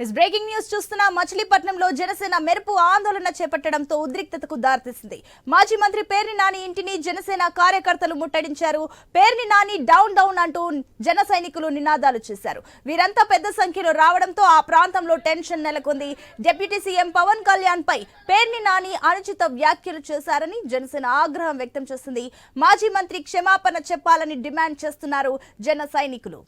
Breaking news చూస్తున్న మచిలీపట్నంలో జనసేన మెరుపు ఆందోళన చేపట్టడంతో ఉద్రిక్తతకు దారితీసింది. మాజీ మంత్రి పేర్ని నాని ఇంటిని జనసేన కార్యకర్తలు ముట్టడించారు. పేర్ని నాని డౌన్ డౌన్ అంటూ జన సైనికులు నినాదాలు చేశారు. వీరంతా పెద్ద సంఖ్యలో రావడంతో ఆ ప్రాంతంలో టెన్షన్ నెలకొంది. డిప్యూటీ సీఎం పవన్ కళ్యాణ్ పై పేర్ని నాని అనుచిత వ్యాఖ్యలు చేశారని జనసేన ఆగ్రహం వ్యక్తం చేసింది. మాజీ మంత్రి క్షమాపణ చెప్పాలని డిమాండ్ చేస్తున్నారు జన సైనికులు.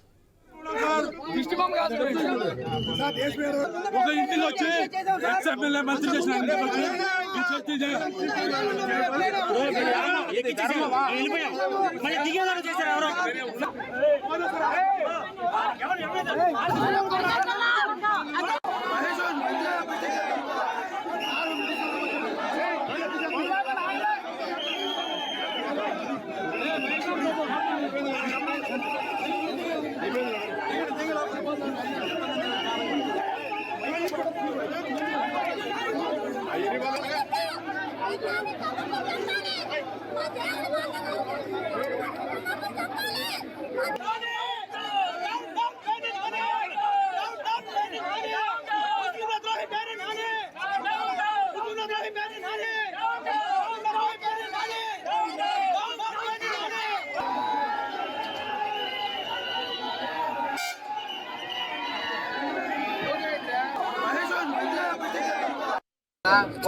ఒక ఇంటికి వచ్చి ఎక్స్ ఎమ్మెల్యే మంత్రి చేసిన ఇంటికి చేశారు 私はまだまだまだ。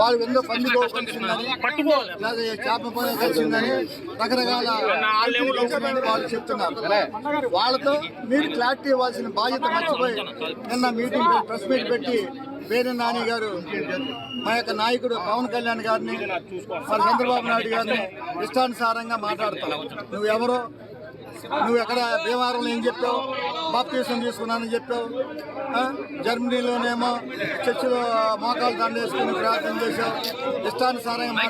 వాళ్ళు ఎన్నో పండుగ లేదా చేప పొలం కలిసిందని రకరకాల వాళ్ళు చెప్తున్నారు. వాళ్ళతో మీరు క్లారిటీ ఇవ్వాల్సిన బాధ్యత మర్చిపోయి నిన్న మీటింగ్ ప్రెస్ మీట్ పెట్టి వేరే నాని గారు మా యొక్క నాయకుడు పవన్ కళ్యాణ్ గారిని మరి చంద్రబాబు నాయుడు గారిని ఇష్టానుసారంగా మాట్లాడతావు నువ్వు ఎవరో నువ్వు ఎక్కడ భీమవరంలో ఏం చెప్పావు బాప్తీసం తీసుకున్నానని చెప్పావు? జర్మనీలోనేమో చర్చిలో మోకాలు దండేసుకుని ప్రార్థన చేశావు ఇష్టానుసారంగా.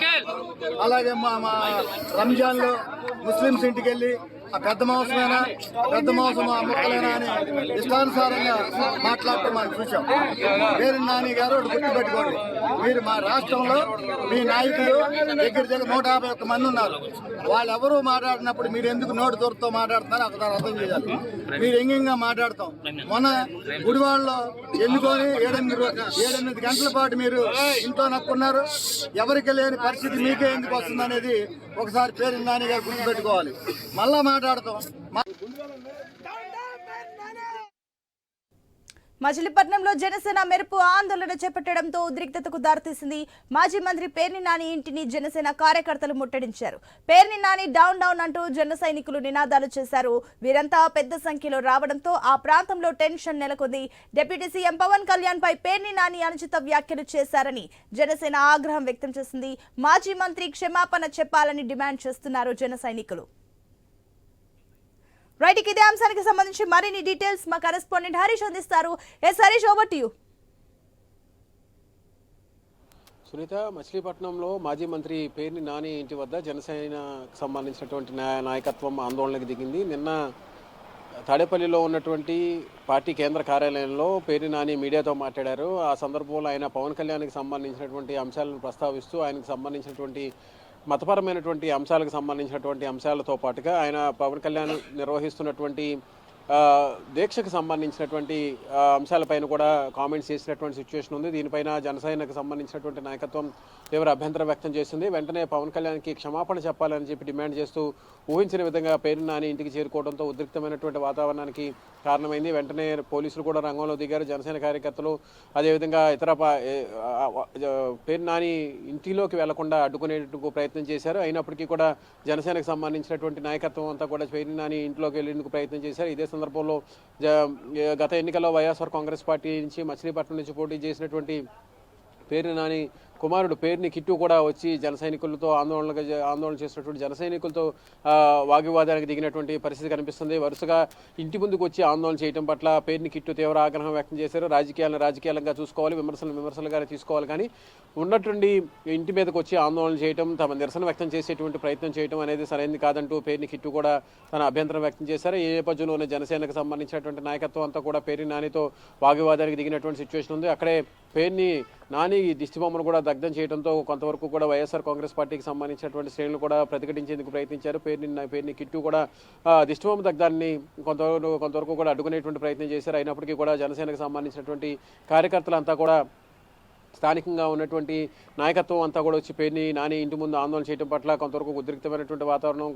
అలాగే మా మా రంజాన్లో ముస్లిమ్స్ ఇంటికి వెళ్ళి ఆ పెద్ద మాంసమేనా? పెద్ద మాంసం ఆ ముక్కలేనా అని ఇష్టానుసారంగా మాట్లాడటం మనం చూసాం పేరు నాని గారు గుర్తుపెట్టుకోండి. మీరు మా రాష్ట్రంలో మీ నాయకులు దగ్గర దగ్గర నూట యాభై ఒక్క మంది ఉన్నారు. వాళ్ళెవరూ మాట్లాడినప్పుడు మీరు ఎందుకు నోటి దూరతో మాట్లాడుతున్నారు అక్కడ అర్థం చేయాలి. మీరు ఎంగంగా మాట్లాడతాం. మొన్న గుడివాడలో ఎన్నుకొని ఏడెనిమిది ఏడెనిమిది గంటల పాటు మీరు ఇంట్లో నక్కున్నారు. ఎవరికి లేని పరిస్థితి మీకే ఎందుకు వస్తుంది అనేది ఒకసారి పేరు నాని గారు గుర్తుపెట్టుకోవాలి మళ్ళా మాట్లాడతాం. మచిలీపట్నంలో జనసేన మెరుపు ఆందోళన చేపట్టడంతో ఉద్రిక్తతకు దారితీసింది మాజీ మంత్రి పేర్ని నాని ఇంటిని జనసేన కార్యకర్తలు ముట్టడించారు. పేర్ని నాని డౌన్ డౌన్ అంటూ జన సైనికులు నినాదాలు చేశారు. వీరంతా పెద్ద సంఖ్యలో రావడంతో ఆ ప్రాంతంలో టెన్షన్ నెలకొంది. డిప్యూటీ సీఎం పవన్ కళ్యాణ్ పై పేర్ని నాని అనుచిత వ్యాఖ్యలు చేశారని జనసేన ఆగ్రహం వ్యక్తం చేసింది. మాజీ మంత్రి క్షమాపణ చెప్పాలని డిమాండ్ చేస్తున్నారు జన సైనికులు. రైట్ ఇదే అంశానికి సంబంధించి మరిన్ని డీటెయిల్స్ మా కరెస్పాండెంట్ హరీష్ అందిస్తారు. Yes Harish over to you Sunitha మచిలీపట్నంలో మాజీ మంత్రి పేర్ని నాని ఇంటి వద్ద జనసేనకు సంబంధించినటువంటి నాయకత్వం ఆందోళనకు దిగింది. నిన్న తాడేపల్లిలో ఉన్నటువంటి పార్టీ కేంద్ర కార్యాలయంలో పేర్ని నాని మీడియాతో మాట్లాడారు. ఆ సందర్భంలో ఆయన పవన్ కళ్యాణ్కి సంబంధించినటువంటి అంశాలను ప్రస్తావిస్తూ ఆయనకు సంబంధించినటువంటి మతపరమైనటువంటి అంశాలకు సంబంధించినటువంటి అంశాలతో పాటుగా ఆయన పవన్ కళ్యాణ్ నిర్వహిస్తున్నటువంటి దీక్షకు సంబంధించినటువంటి అంశాలపైన కూడా కామెంట్స్ చేసినటువంటి సిచ్యువేషన్ ఉంది. దీనిపైన జనసేనకు సంబంధించినటువంటి నాయకత్వం తీవ్ర అభ్యంతరం వ్యక్తం చేసింది. వెంటనే పవన్ కళ్యాణ్కి క్షమాపణ చెప్పాలని చెప్పి డిమాండ్ చేస్తూ ఊహించిన విధంగా పేరు నాని ఇంటికి చేరుకోవడంతో ఉద్రిక్తమైనటువంటి వాతావరణానికి కారణమైంది. వెంటనే పోలీసులు కూడా రంగంలో దిగారు. జనసేన కార్యకర్తలు అదేవిధంగా ఇతర పా- పేరు నాని ఇంటిలోకి వెళ్ళకుండా అడ్డుకునేందుకు ప్రయత్నం చేశారు. అయినప్పటికీ కూడా జనసేనకు సంబంధించినటువంటి నాయకత్వం అంతా కూడా పేరు నాని ఇంట్లోకి వెళ్ళేందుకు ప్రయత్నం చేశారు. ఇదే సందర్భంలో జ- గత ఎన్నికల్లో వైఎస్ఆర్ కాంగ్రెస్ పార్టీ నుంచి మచిలీపట్నం నుంచి పోటీ చేసినటువంటి పేరు నాని కుమారుడు పేరుని కిట్టు కూడా వచ్చి జన సైనికులతో ఆందోళనగా ఆందోళన చేసినటువంటి జన సైనికులతో వాగ్వివాదానికి దిగినటువంటి పరిస్థితి కనిపిస్తుంది. వరుసగా ఇంటి ముందుకు వచ్చి ఆందోళన చేయడం పట్ల పేరుని కిట్టు తీవ్ర ఆగ్రహం వ్యక్తం చేశారు. రాజకీయాలను రాజకీయాలంగా చూసుకోవాలి విమర్శలు విమర్శలుగానే తీసుకోవాలి. కానీ ఉన్నటువంటి ఇంటి మీదకి వచ్చి ఆందోళన చేయడం తమ నిరసన వ్యక్తం చేసేటువంటి ప్రయత్నం చేయడం అనేది సరైనది కాదంటూ పేరుని కిట్టు కూడా తన అభ్యంతరం వ్యక్తం చేశారు. ఈ నేపథ్యంలోనే జనసేనకు సంబంధించినటువంటి నాయకత్వం అంతా కూడా పేరు నానితో వాగ్వివాదానికి దిగినటువంటి సిచ్యువేషన్ ఉంది. అక్కడే పేరుని నాని దిష్టి బొమ్మను కూడా దగ్ధం చేయడంతో కొంతవరకు కూడా వైఎస్ఆర్ కాంగ్రెస్ పార్టీకి సంబంధించినటువంటి శ్రేణులు కూడా ప్రతిఘటించేందుకు ప్రయత్నించారు. పేరుని పేరుని కిట్టు కూడా దిష్టిబొమ్మ దిష్టి బొమ్మ దగ్ధాన్ని కొంతవరకు కొంతవరకు కూడా అడ్డుకునేటువంటి ప్రయత్నం చేశారు. అయినప్పటికీ కూడా జనసేనకు సంబంధించినటువంటి కార్యకర్తలంతా కూడా స్థానికంగా ఉన్నటువంటి నాయకత్వం అంతా కూడా వచ్చి పేరుని నాని ఇంటి ముందు ఆందోళన చేయడం పట్ల కొంతవరకు ఉద్రిక్తమైనటువంటి వాతావరణం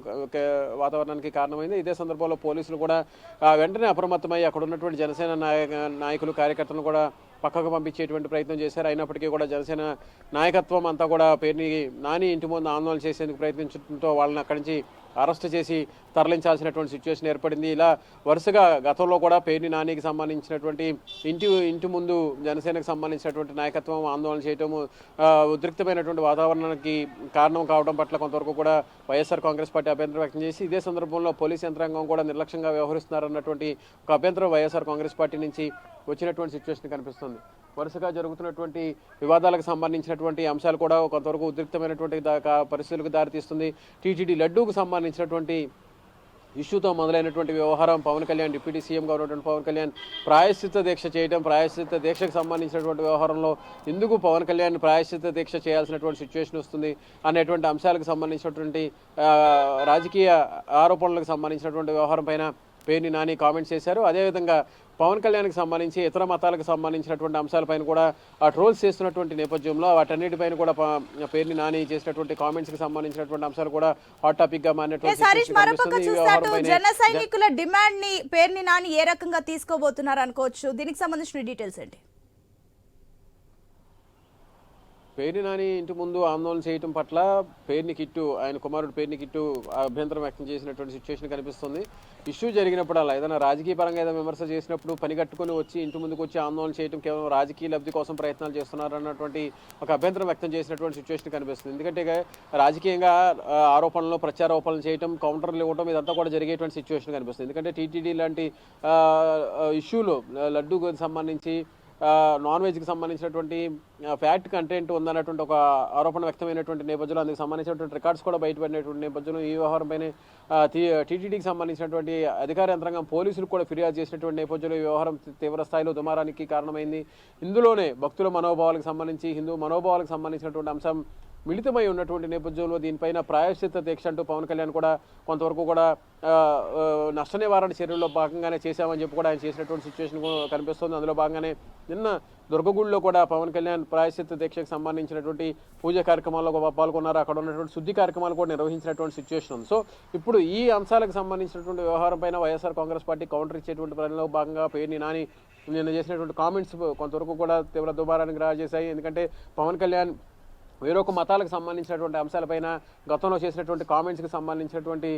వాతావరణానికి కారణమైంది. ఇదే సందర్భంలో పోలీసులు కూడా వెంటనే అప్రమత్తమై అక్కడ ఉన్నటువంటి జనసేన నాయక నాయకులు కార్యకర్తలను కూడా పక్కకు పంపించేటువంటి ప్రయత్నం చేశారు. అయినప్పటికీ కూడా జనసేన నాయకత్వం అంతా కూడా పేరుని నాని ఇంటి ముందు ఆందోళన చేసేందుకు ప్రయత్నించడంతో వాళ్ళని అక్కడి నుంచి అరెస్ట్ చేసి తరలించాల్సినటువంటి సిచ్యువేషన్ ఏర్పడింది. ఇలా వరుసగా గతంలో కూడా పేర్ని నానికి సంబంధించినటువంటి ఇంటి ఇంటి ముందు జనసేనకు సంబంధించినటువంటి నాయకత్వం ఆందోళన చేయటము ఉద్రిక్తమైనటువంటి వాతావరణానికి కారణం కావడం పట్ల కొంతవరకు కూడా వైఎస్ఆర్ కాంగ్రెస్ పార్టీ అభ్యంతరం వ్యక్తం చేసి ఇదే సందర్భంలో పోలీస్ యంత్రాంగం కూడా నిర్లక్ష్యంగా వ్యవహరిస్తున్నారన్నటువంటి ఒక అభ్యంతరం వైఎస్ఆర్ కాంగ్రెస్ పార్టీ నుంచి వచ్చినటువంటి సిచ్యువేషన్ కనిపిస్తుంది. వరుసగా జరుగుతున్నటువంటి వివాదాలకు సంబంధించినటువంటి అంశాలు కూడా కొంతవరకు ఉద్రిక్తమైనటువంటి పరిస్థితులకు దారితీస్తుంది. టీటీడీ లడ్డూకు సంబంధించినటువంటి ఇష్యూతో మొదలైనటువంటి వ్యవహారం పవన్ కళ్యాణ్ డిప్యూటీ సీఎంగా ఉన్నటువంటి పవన్ కళ్యాణ్ ప్రాయశ్చిత్త దీక్ష చేయడం ప్రాయశ్చిత్త దీక్షకు సంబంధించినటువంటి వ్యవహారంలో ఎందుకు పవన్ కళ్యాణ్ ప్రాయశ్చిత్త దీక్ష చేయాల్సినటువంటి సిచ్యువేషన్ వస్తుంది అనేటువంటి అంశాలకు సంబంధించినటువంటి రాజకీయ ఆరోపణలకు సంబంధించినటువంటి వ్యవహారం పైన పేర్ని నాని కామెంట్స్ చేశారు. అదేవిధంగా పవన్ కళ్యాణ్కి సంబంధించి ఇతర మతాలకు సంబంధించినటువంటి అంశాలపైన కూడా ఆ ట్రోల్స్ చేస్తున్నటువంటి నేపథ్యంలో వాటన్నిటిపైన కూడా పేర్ని నాని చేసినటువంటి కామెంట్స్కి సంబంధించినటువంటి అంశాలు కూడా హాట్ మారినటువంటి అటు వ్యవహారంపైనే జన సైనికుల డిమాండ్ని పేరుని నాని ఏ రకంగా తీసుకోబోతున్నారు అనుకోవచ్చు? దీనికి సంబంధించిన డీటెయిల్స్ ఏంటి? పేర్ని నాని ఇంటి ముందు ఆందోళన చేయటం పట్ల పేర్ని కిట్టు ఆయన కుమారుడు పేర్ని కిట్టు అభ్యంతరం వ్యక్తం చేసినటువంటి సిచ్యువేషన్ కనిపిస్తుంది. ఇష్యూ జరిగినప్పుడు అలా ఏదైనా రాజకీయ పరంగా ఏదైనా విమర్శ చేసినప్పుడు పని కట్టుకుని వచ్చి ఇంటి ముందుకు వచ్చి ఆందోళన చేయడం కేవలం రాజకీయ లబ్ధి కోసం ప్రయత్నాలు చేస్తున్నారు అన్నటువంటి ఒక అభ్యంతరం వ్యక్తం చేసినటువంటి సిచ్యువేషన్ కనిపిస్తుంది. ఎందుకంటే రాజకీయంగా ఆరోపణలు ప్రత్యారోపణలు చేయటం కౌంటర్లు ఇవ్వడం ఇదంతా కూడా జరిగేటువంటి సిచ్యువేషన్ కనిపిస్తుంది. ఎందుకంటే టీటీడీ లాంటి ఇష్యూలు ఆ, ఇష్యూలో సంబంధించి నాన్ వెజ్కి సంబంధించినటువంటి ఫ్యాట్ కంటెంట్ ఉందన్నటువంటి ఒక ఆరోపణ వ్యక్తమైనటువంటి నేపథ్యంలో అందుకు సంబంధించినటువంటి రికార్డ్స్ కూడా బయటపడినటువంటి నేపథ్యంలో ఈ వ్యవహారంపైనే టీటీడీకి సంబంధించినటువంటి అధికార యంత్రాంగం పోలీసులు కూడా ఫిర్యాదు చేసినటువంటి నేపథ్యంలో ఈ వ్యవహారం తీవ్ర స్థాయిలో దుమారానికి కారణమైంది. ఇందులోనే భక్తుల మనోభావాలకు సంబంధించి హిందూ మనోభావాలకు సంబంధించినటువంటి అంశం మిళితమై ఉన్నటువంటి నేపథ్యంలో దీనిపైన ప్రాయశ్చిత్త దీక్ష అంటూ పవన్ కళ్యాణ్ కూడా కొంతవరకు కూడా నష్ట నివారణ చర్యల్లో భాగంగానే చేశామని చెప్పి కూడా ఆయన చేసినటువంటి సిచ్యువేషన్ కనిపిస్తుంది. అందులో భాగంగానే నిన్న దుర్గగుడిలో కూడా పవన్ కళ్యాణ్ ప్రాయశ్చిత్త దీక్షకు సంబంధించినటువంటి పూజ కార్యక్రమాల్లో పాల్గొన్నారు. అక్కడ ఉన్నటువంటి శుద్ధి కార్యక్రమాలు కూడా నిర్వహించినటువంటి సిచ్యువేషన్ ఉంది. సో ఇప్పుడు ఈ అంశాలకు సంబంధించినటువంటి వ్యవహారం పైన వైఎస్ఆర్ కాంగ్రెస్ పార్టీ కౌంటర్ ఇచ్చేటువంటి పనిలో భాగంగా పేర్ని నాని నిన్న చేసినటువంటి కామెంట్స్ కొంతవరకు కూడా తీవ్ర దుబారానికి రాజేశాయి. ఎందుకంటే పవన్ కళ్యాణ్ వేరొక మతాలకు సంబంధించినటువంటి అంశాలపైన గతంలో చేసినటువంటి కామెంట్స్కి సంబంధించినటువంటి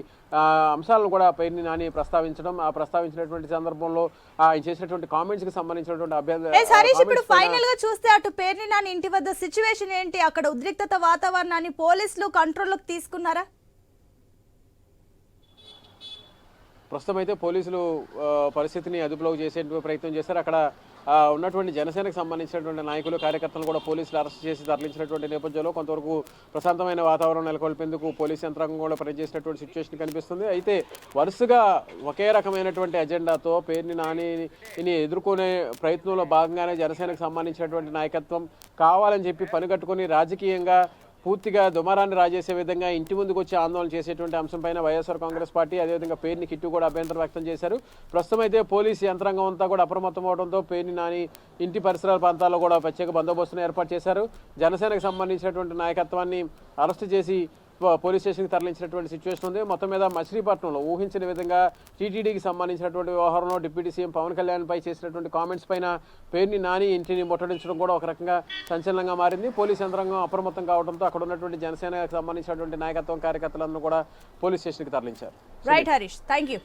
అంశాలను కూడా పైన నాని ప్రస్తావించడం ఆ ప్రస్తావించినటువంటి సందర్భంలో ఆయన చేసినటువంటి కామెంట్స్కి సంబంధించినటువంటి అభ్యంతర హరీష్ ఇప్పుడు ఫైనల్గా చూస్తే అటు పేర్ని నాని ఇంటి వద్ద సిచ్యువేషన్ ఏంటి? అక్కడ ఉద్రిక్తత వాతావరణాన్ని పోలీసులు కంట్రోల్లోకి తీసుకున్నారా? ప్రస్తుతం అయితే పోలీసులు పరిస్థితిని అదుపులోకి చేసే ప్రయత్నం చేశారు. అక్కడ ఉన్నటువంటి జనసేనకు సంబంధించినటువంటి నాయకులు కార్యకర్తలను కూడా పోలీసులు అరెస్ట్ చేసి తరలించినటువంటి నేపథ్యంలో కొంతవరకు ప్రశాంతమైన వాతావరణం నెలకొల్పేందుకు పోలీస్ యంత్రాంగం కూడా పనిచేసినటువంటి సిచ్యువేషన్ కనిపిస్తుంది. అయితే వరుసగా ఒకే రకమైనటువంటి ఎజెండాతో పేరుని నానిని ఎదుర్కొనే ప్రయత్నంలో భాగంగానే జనసేనకు సంబంధించినటువంటి నాయకత్వం కావాలని చెప్పి పనిగట్టుకొని రాజకీయంగా పూర్తిగా దుమారాన్ని రాజేసే విధంగా ఇంటి ముందుకు వచ్చి ఆందోళన చేసేటువంటి అంశంపైన వైఎస్ఆర్ కాంగ్రెస్ పార్టీ అదేవిధంగా పేరుని కిట్టు కూడా అభ్యంతరం వ్యక్తం చేశారు. ప్రస్తుతం అయితే పోలీసు యంత్రాంగం అంతా కూడా అప్రమత్తం అవడంతో పేరుని నాని ఇంటి పరిసరాల ప్రాంతాల్లో కూడా ప్రత్యేక బందోబస్తును ఏర్పాటు చేశారు. జనసేనకు సంబంధించినటువంటి నాయకత్వాన్ని అరెస్టు చేసి పోలీస్ స్టేషన్కి తరలించినటువంటి సిచ్యువేషన్ ఉంది. మొత్తం మీద మచిలీపట్నంలో ఊహించిన విధంగా టీటీడీకి సంబంధించినటువంటి వ్యవహారంలో డిప్యూటీ సీఎం పవన్ కళ్యాణ్ పై చేసినటువంటి కామెంట్స్ పైన పేరుని నాని ఇంటిని ముట్టడించడం కూడా ఒక రకంగా సంచలనంగా మారింది. పోలీస్ యంత్రాంగం అప్రమత్తం కావడంతో అక్కడ ఉన్నటువంటి జనసేనకు సంబంధించినటువంటి నాయకత్వం కార్యకర్తలను కూడా పోలీస్ స్టేషన్కి తరలించారు. Right Harish thank you